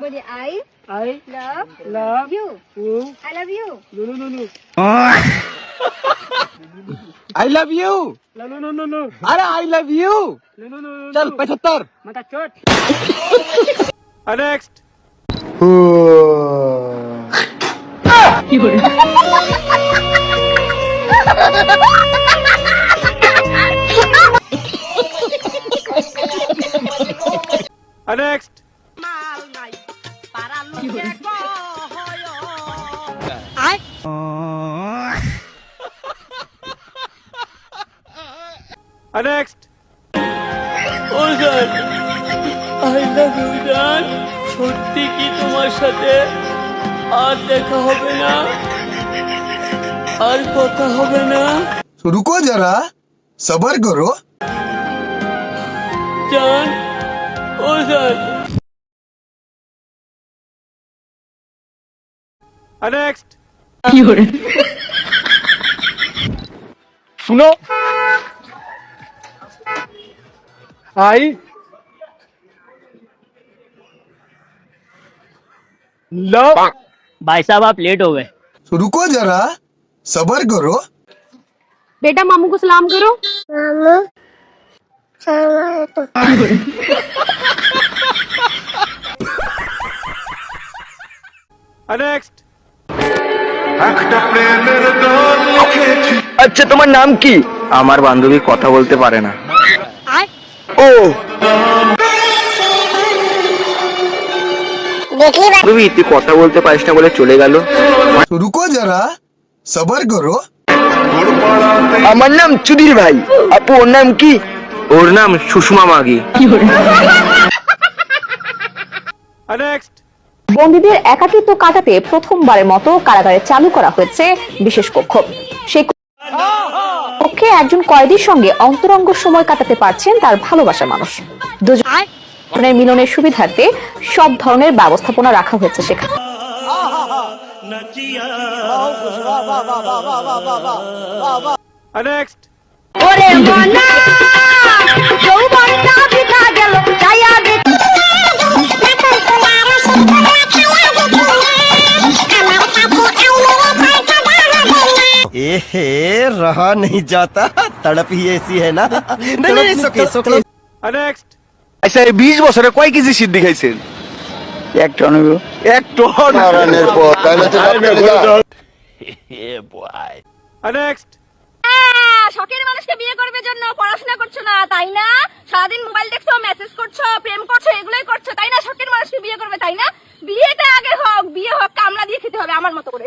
বলি I I love love you you I love you no no no I love you no no no no আরে I love you no no no চল 75 মাথা চট next কি বলে next next O sir I love you done সত্যি কি তোমার সাথে আর দেখা হবে না? আর কথা হবে না? রুকো যারা সবার করো। জান ও স্যার नेक्स्ट सुनो। आई। लव। भाई साहब आप लेट हो गए। रुको जरा सबर करो। बेटा मामू को सलाम करो। नेक्स्ट আচ্ছা তোমার নাম কি? আমার বান্ধবী কথা বলতে পারে না। ও। তুমি তুই কথা বলতে পারিস না বলে চলে গেল। রুকো যারা সবার করো। আমার নাম চুদির ভাই। আপু ওর নাম কি? ওর নাম সুষমা মাগি। নেক্সট বন্দীদের একাকিত্ব কাটাতে প্রথমবারের মতো কারাগারে চালু করা হয়েছে বিশেষ কক্ষ। সেই কক্ষে একজন কয়েদির সঙ্গে অন্তরঙ্গ সময় কাটাতে পারছেন তার ভালোবাসার মানুষ। দুজনের মিলনের সুবিধার্থে সব ধরনের ব্যবস্থাপনা রাখা হয়েছে সেখানে। নেক্সট ए रहा नहीं जाता तड़प ही ऐसी है ना नहीं नहीं सुके सुके नेक्स्ट আচ্ছা এই বিশ বছরে কয় কেজি সিদ্ধি খাইছেন এক টন এক টন नेक्स्ट শখের মানুষকে বিয়ে করবে জন্য পড়াশোনা করছো না তাই না সারাদিন মোবাইল দেখছো মেসেজ করছো প্রেম করছো এগুলোই করছো তাই না শখের মানুষকে বিয়ে করবে তাই না বিয়েটা আগে হোক বিয়ে হোক কামলা দিয়ে খেতে হবে আমার মতো করে